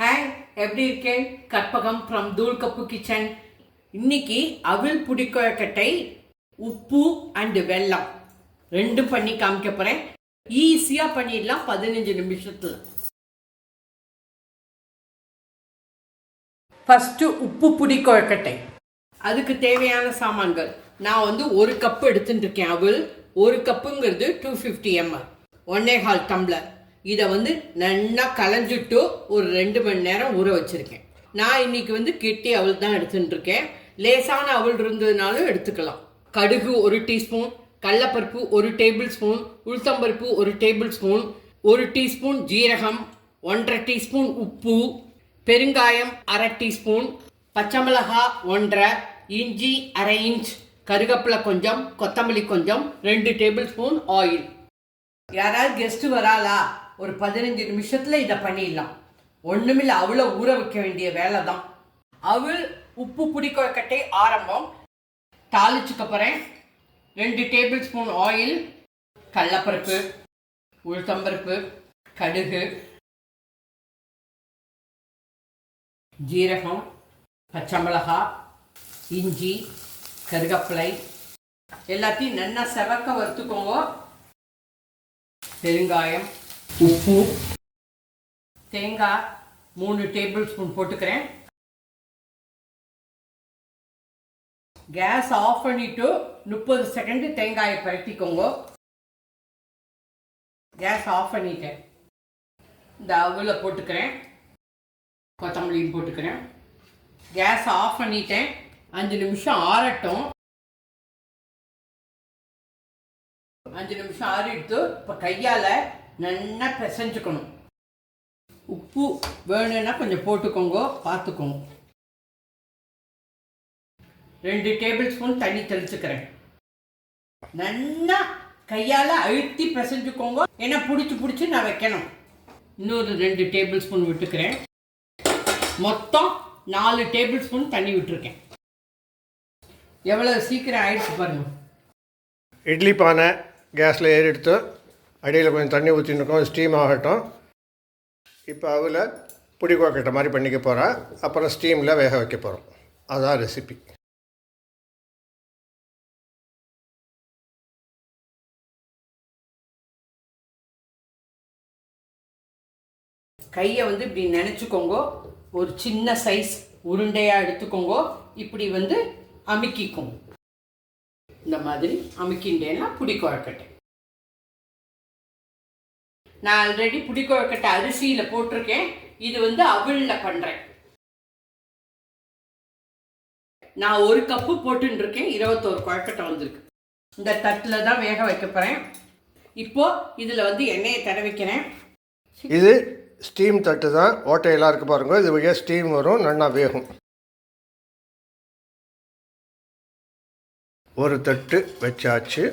Hi எப்படி இருக்கேன்? Karpagam from தூள் கப்பு கிச்சன் இன்னைக்கு அவில் புடிக்கொழக்கட்டை உப்பு அண்டு வெல்லம். ரெண்டும் பண்ணி காமிக்க போகிறேன் ஈஸியாக பண்ணிடலாம் பதினஞ்சு நிமிஷத்தில். ஃபஸ்ட்டு உப்பு புடிக்கொழக்கட்டை அதுக்கு தேவையான சாமான்கள். நான் வந்து ஒரு கப்பு எடுத்துட்டு இருக்கேன் அவள். ஒரு கப்புங்கிறது டூ ஃபிஃப்டி எம்எல் ஒன்னே கால் டம்ளர் இதை வந்து நல்லா களைஞ்சிட்டு ஒரு ரெண்டு மணி நேரம் ஊற வச்சுருக்கேன். நான் இன்னைக்கு வந்து கெட்டி அவள் தான் எடுத்துட்டு இருக்கேன் லேசான அவள் இருந்ததுனாலும் எடுத்துக்கலாம். கடுகு ஒரு டீஸ்பூன் கடலப்பருப்பு ஒரு டேபிள் ஸ்பூன் உளுத்தம்பருப்பு ஒரு டேபிள் ஸ்பூன் ஒரு டீஸ்பூன் ஜீரகம் ஒன்றரை டீஸ்பூன் உப்பு பெருங்காயம் அரை டீஸ்பூன் பச்சை மிளகா ஒன்றரை இஞ்சி அரை இன்ச் கருவேப்பிலை கொஞ்சம் கொத்தமல்லி கொஞ்சம் ரெண்டு டேபிள் ஸ்பூன் ஆயில். யாராவது கெஸ்ட் வராளா? ஒரு பதினஞ்சு நிமிஷத்துல இதை பண்ணிடலாம். ஒண்ணுமில்ல அவ்வளோ ஊற வைக்க வேண்டிய வேலை தான் அவள் உப்பு புடிக்கட்டை ஆரம்பம். தாளிச்சுக்க போகிறேன் ரெண்டு டேபிள் ஸ்பூன் ஆயில் கடலப்பருப்பு உளுத்தம்பருப்பு கடுகு ஜீரகம் பச்சை மிளகாய் இஞ்சி கருவேப்பிலை எல்லாத்தையும் நல்லா செவக்க வறுத்துக்கோங்க. பெருங்காயம் உப்பு. தேங்காய் மூணு டேபிள் ஸ்பூன் போட்டுக்கிறேன். கேஸ் ஆஃப் பண்ணிட்டு முப்பது செகண்ட் தேங்காயை பரட்டிக்கோங்க. கேஸ் ஆஃப் பண்ணிட்டேன். இந்த அவுல போட்டுக்கிறேன். கொத்தமல்லியும் போட்டுக்கிறேன். கேஸ் ஆஃப் பண்ணிட்டேன். அஞ்சு நிமிஷம் ஆறட்டும். அஞ்சு நிமிஷம் ஆறிடுத்து இப்போ கையால் நல்லா பிசைஞ்சுக்கணும். உப்பு வேணும்னா கொஞ்சம் போட்டுக்கோங்க பார்த்துக்கோங்க. ரெண்டு டேபிள் ஸ்பூன் தண்ணி தெளிச்சுக்கிறேன். நல்லா கையால் அழுத்தி பிசைஞ்சுக்கோங்க. ஏன்னா பிடிச்சி பிடிச்சி நான் வைக்கணும். இன்னொரு ரெண்டு டேபிள் ஸ்பூன் விட்டுக்கிறேன். மொத்தம் நாலு டேபிள் ஸ்பூன் தண்ணி விட்டுருக்கேன். எவ்வளோ சீக்கிரம் ஆயிடுச்சு பாருங்க. இட்லி பானை கேஸில் ஏறி எடுத்து அடியில் கொஞ்சம் தண்ணி ஊற்றிருக்கோம் ஸ்டீம் ஆகட்டும். இப்போ அதில் புடி கோக்கட்டை மாதிரி பண்ணிக்க போகிறேன் அப்புறம் ஸ்டீமில் வேக வைக்க போகிறோம் அதுதான் ரெசிபி கையை வந்து இப்படி நினச்சிக்கோங்க. ஒரு சின்ன சைஸ் உருண்டையாக எடுத்துக்கோங்க. இப்படி வந்து அமுக்கிக்கும். இந்த மாதிரி அமுக்கிண்டேன்னா புடி குழக்கட்டை நான் ஆல்ரெடி புடி கொழக்கட்டை அரிசியில் போட்டிருக்கேன். இது வந்து அவிழில் பண்ணுறேன் நான் ஒரு கப்பு போட்டுருக்கேன் இருபத்தோரு குழக்கட்டை வந்திருக்கு. இந்த தட்டில் தான் வேக வைக்க போகிறேன் இப்போ இதில் வந்து எண்ணெயை தடவிக்கிறேன் இது ஸ்டீம் தட்டு தான். ஓட்டையெல்லாம் இருக்குது பாருங்க. இது வழியாக ஸ்டீம் வரும் நல்லா வேகும். ஒரு தட்டு வச்சாச்சு.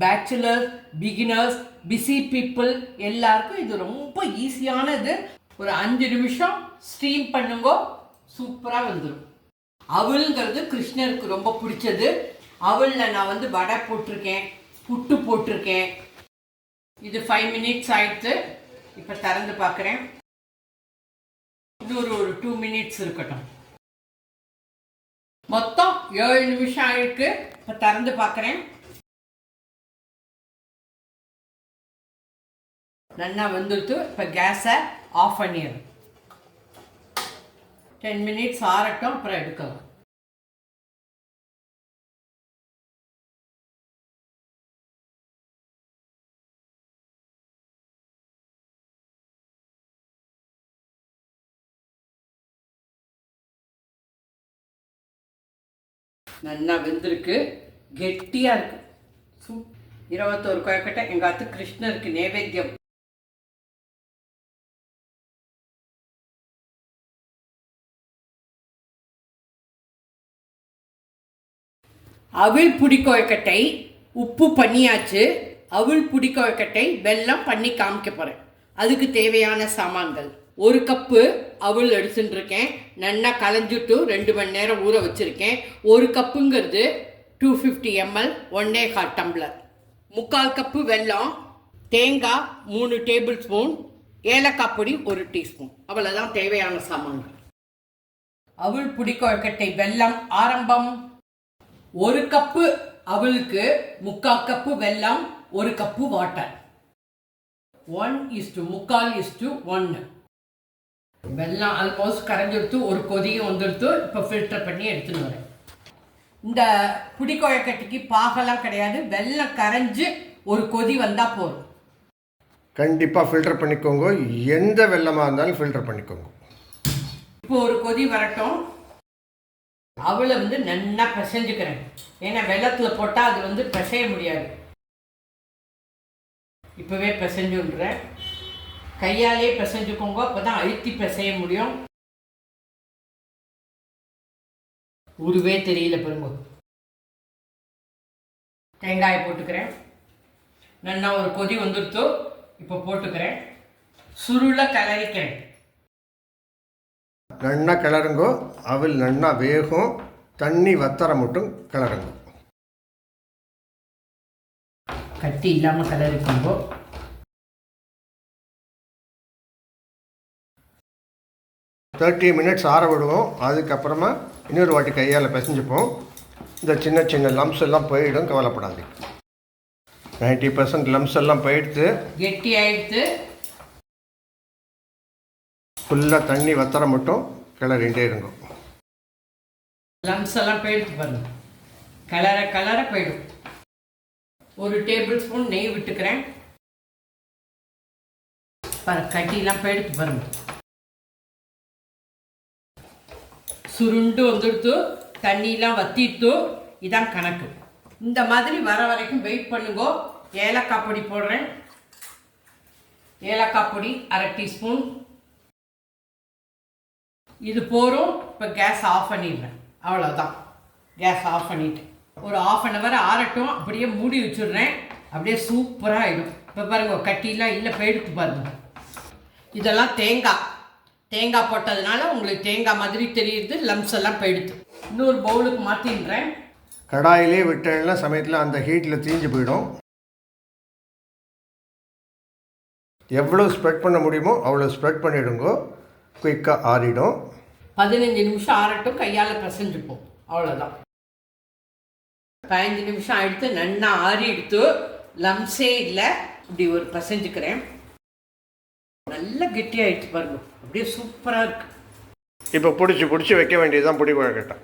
பேச்சுலர்ஸ் பிகினர்ஸ் பிஸி பீப்புள் எல்லாருக்கும் இது ரொம்ப ஈஸியானது ஒரு அஞ்சு நிமிஷம் ஸ்டீம் பண்ணுங்க சூப்பராக வந்துடும் அவளுங்கிறது கிருஷ்ணருக்கு ரொம்ப பிடிச்சது. அவளில் நான் வந்து வடை போட்டிருக்கேன் புட்டு போட்டிருக்கேன். இது ஃபைவ் மினிட்ஸ் ஆயிடுத்து இப்போ திறந்து பார்க்குறேன் இன்னொரு ஒரு டூ மினிட்ஸ் இருக்கட்டும். மொத்தம் ஏழு நிமிஷம் ஆயிருக்கு. இப்போ திறந்து பார்க்குறேன் நல்லா வந்துடுத்து இப்போ கேஸை ஆஃப் பண்ணிடுறேன் டென் மினிட்ஸ் ஆறட்டும் அப்புறம் எடுக்கலாம். நல்லா வெந்திருக்கு. கெட்டியாக இருக்கு. சூ இருபத்தோரு கொயக்கட்டை எங்கள் அத்து கிருஷ்ணருக்கு நைவேத்தியம் அவிழ் புடிக்கொழக்கட்டை உப்பு பண்ணியாச்சு. அவிழ் புடிக்கொழக்கட்டை வெல்லம் பண்ணி காமிக்க போகிறேன் அதுக்கு தேவையான சாமான்கள். ஒரு கப்பு அவள் எடுத்துட்டு இருக்கேன் நல்லா கலைஞ்சிட்டு ரெண்டு மணி நேரம் ஊற வச்சுருக்கேன். ஒரு கப்புங்கிறது டூ ஃபிஃப்டி எம்எல் ஒன்னே கால் டம்ளர் முக்கால் கப்பு வெல்லம் தேங்காய் மூணு டேபிள் ஸ்பூன் ஏலக்காய் பொடி ஒரு டீஸ்பூன் அவ்வளோதான் தேவையான சாமான்கள். அவள் புடிக்கொழுக்கட்டை வெல்லம் ஆரம்பம். ஒரு கப்பு அவளுக்கு முக்கால் கப்பு வெல்லம் ஒரு cup water. One is to முக்கால் இஸ் டு ஒன்று வெல்லம் ஆல்மோஸ்ட் கரைஞ்சிடுத்து ஒரு கொதியும் வந்துடுத்து இப்போ ஃபில்டர் பண்ணி எடுத்துன்னு வரேன். இந்த புடிக்கொழக்கட்டைக்கு பாகெல்லாம் கிடையாது வெல்லம் கரைஞ்சு ஒரு கொதி வந்தால் போதும். கண்டிப்பாக ஃபில்டர் பண்ணிக்கோங்க. எந்த வெள்ளமாக இருந்தாலும் ஃபில்டர் பண்ணிக்கோங்க. இப்போ ஒரு கொதி வரட்டும். அவளை வந்து நன்னா பிசைஞ்சுக்கிறேன். ஏன்னா வெள்ளத்தில் போட்டால் அது வந்து பிசைய முடியாது. இப்போவே பிசைஞ்சுன்றேன் கையாலே பிசைஞ்சுக்கோங்க அப்போ தான் அழுத்தி பிசைய முடியும். உருவே தெரியல பாருங்க. தேங்காயை போட்டுக்கிறேன். நல்லா ஒரு கொதி வந்துடுத்தோ இப்போ போட்டுக்கிறேன். சுருளை கலரிக்கிறேன். நன்னா கிளறுங்கோ அவள் நன்னா வேகும் தண்ணி வத்தர மட்டும் கிளறுங்க. கட்டி இல்லாமல் கலரிக்கோங்கோ தேர்ட்டி மினிட்ஸ் ஆற விடுவோம். அதுக்கப்புறமா இன்னொரு வாட்டி கையால் பிசைஞ்சுப்போம். இந்த சின்ன சின்ன லம்ஸ் எல்லாம் போயிடும் கவலைப்படாது நைன்ட்டி பர்சன்ட் லம்ஸ் எல்லாம் போயிடுத்து. கெட்டி ஆயிடுத்து ஃபுல்லாக தண்ணி வத்தர மட்டும் கிளறிண்டே இருங்க லம்ஸ் எல்லாம் போயிடுத்து பாருங்க. கலர கலர போயிடும். ஒரு டேபிள் ஸ்பூன் நெய் விட்டுக்கிறேன். பாரு கட்டிலாம் போயிடுத்து பாருங்க. சுருண்டு வந்துடுத்து தண்ணியெலாம் வத்திட்டு இதான் கணக்கு. இந்த மாதிரி வர வரைக்கும் வெயிட் பண்ணுங்க. ஏலக்காய் பொடி போடுறேன். ஏலக்காய் பொடி அரை டீஸ்பூன். இது போகிறோம் இப்போ கேஸ் ஆஃப் பண்ணிடுறேன். அவ்வளோதான் கேஸ் ஆஃப் பண்ணிவிட்டு ஒரு ஆஃப் அன் ஹவர் ஆறட்டும் அப்படியே மூடி வச்சுடுறேன். அப்படியே சூப்பராக ஆகிடும் இப்போ பாருங்க கட்டிலாம் இல்லை போயிடுத்து பாருங்க. இதெல்லாம் தேங்காய். தேங்காய் போட்டதுனால உங்களுக்கு தேங்காய் மாதிரி தெரியுது லம்ஸ் எல்லாம் போயிடுது இன்னொரு பவுலுக்கு மாற்றிடுறேன் கடாயிலே விட்டேன்னா சமயத்தில் அந்த ஹீட்டில் தீஞ்சு போயிடும். எவ்வளோ ஸ்ப்ரெட் பண்ண முடியுமோ அவ்வளோ ஸ்ப்ரெட் பண்ணிவிடுங்கோ குயிக்காக ஆறிடும். பதினஞ்சு நிமிஷம் ஆறட்டும் கையால் பிசைஞ்சுப்போம். அவ்வளோதான் பதினஞ்சு நிமிஷம் எடுத்து நன்னா ஆறி எடுத்து லம்ஸே இல்லை இப்படி ஒரு பிசைஞ்சுக்கிறேன். நல்ல கெட்டியாயிடுச்சு பாருங்க. அப்படியே சூப்பராக இருக்கு. இப்போ பிடிச்சி பிடிச்சி வைக்க வேண்டியதுதான் பிடி குழக்கட்டை.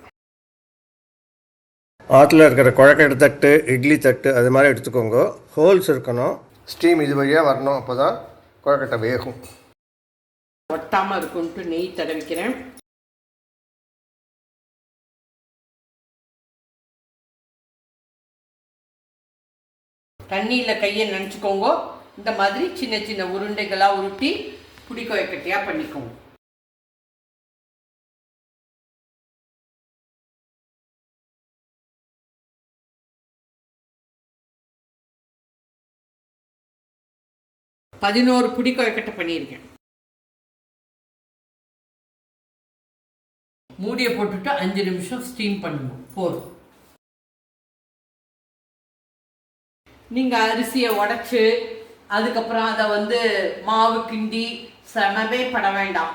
ஆற்றுல இருக்கிற குழக்கட்டை தட்டு இட்லி தட்டு அது மாதிரி எடுத்துக்கோங்க. ஹோல்ஸ் இருக்கணும். ஸ்டீம் இது வழியாக வரணும் அப்போ தான் குழக்கட்டை வேகும். ஒட்டாமல் இருக்குன்ட்டு நெய் தடவிக்கிறேன். தண்ணியில் கையை நினச்சிக்கோங்க. இந்த மாதிரி சின்ன சின்ன உருண்டைகளாக உருட்டி புடிக்க வைக்கட்டியாக பண்ணிக்கோங்க. பதினோரு புடிக்க வைக்கட்டை பண்ணியிருக்கேன். மூடியை போட்டுட்டு அஞ்சு நிமிஷம் ஸ்டீம் பண்ணுவோம் போதும். நீங்கள் அரிசியை உடச்சி அதுக்கப்புறம் அதை வந்து மாவு கிண்டி சமமே பட வேண்டாம்.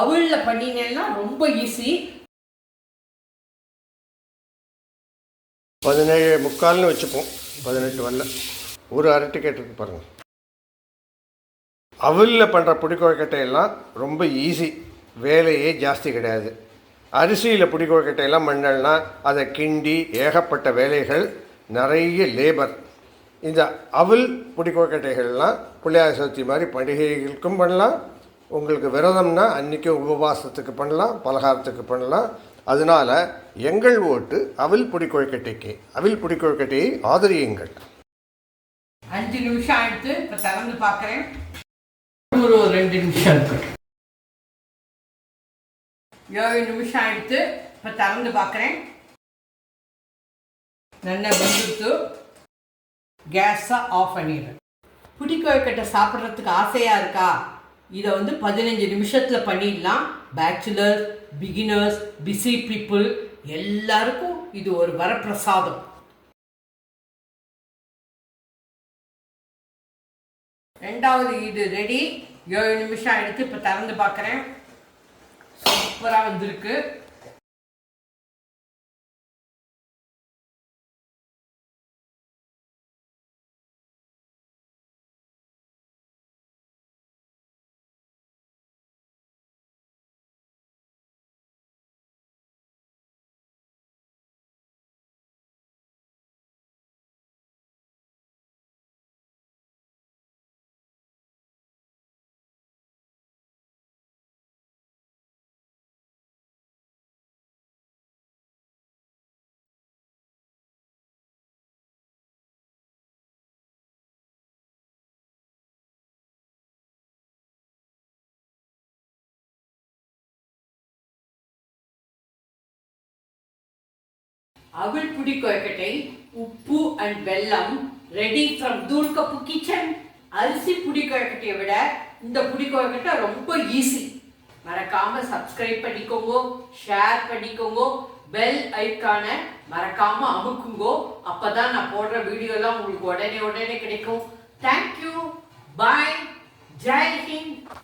அவளில் பண்ணினேன்னா ரொம்ப ஈஸி பதினேழு முக்கால்னு வச்சுப்போம். பதினெட்டு வரல. ஒரு அரை டிக்கெட் இருக்கு பாருங்கள் அவலில் பண்ணுற புடிக்குழக்கட்டையெல்லாம் ரொம்ப ஈஸி வேலையே ஜாஸ்தி கிடையாது. அரிசியில் புடிக்குழக்கட்டையெல்லாம் பண்ணலன்னா அதை கிண்டி ஏகப்பட்ட வேலைகள் நிறைய லேபர் இந்த அவல் புடிக்குழக்கட்டைகள்லாம் பிள்ளையார் சதுர்த்தி மாதிரி பண்டிகைகளுக்கும் பண்ணலாம். உங்களுக்கு விரதம்னா அன்றைக்கும் உபவாசத்துக்கு பண்ணலாம் பலகாரத்துக்கு பண்ணலாம். அதனால் எங்கள் ஓட்டு அவில் புடிக்குழக்கட்டைக்கு அவில் புடிக்குழக்கட்டையை ஆதரியுங்கள். அஞ்சு நிமிஷம் ஆயிடுத்து இப்போ திறந்து பார்க்குறேன். ஒரு ரெண்டு நிமிஷம். இருக்கு ஏழு நிமிஷம் ஆயிடுத்து இப்போ திறந்து பார்க்குறேன் நல்லா வெந்துடுத்து கேஸை ஆஃப் பண்ணிடுறேன். புடிக்கொழுக்கட்டை சாப்பிட்றதுக்கு ஆசையாக இருக்கா? இதை வந்து பதினஞ்சு நிமிஷத்தில் பண்ணிடலாம். பேச்சுலர்ஸ் பிகினர்ஸ் பிஸி பீப்புள் எல்லாருக்கும் இது ஒரு வரப்பிரசாதம். ரெண்டாவது இது ரெடி ஏழு நிமிஷம் எடுத்து இப்போ திறந்து பார்க்குறேன் சூப்பராக வந்திருக்கு அவள் புடி கொழுக்கட்டை உப்பு அண்ட் வெல்லம் ரெடி ஃப்ரம் தூள்கப்பு கிச்சன் அரிசி புடி கொழுக்கட்டையை விட இந்த புடி கொழுக்கட்டை ரொம்ப ஈஸி மறக்காம சப்ஸ்கிரைப் பண்ணிக்கோங்க ஷேர் பண்ணிக்கோங்க பெல் ஐக்கான மறக்காம அமுக்குங்கோ. அப்பதான் நான் போடுற வீடியோலாம் உங்களுக்கு உடனே உடனே கிடைக்கும். Thank you bye Jai Hind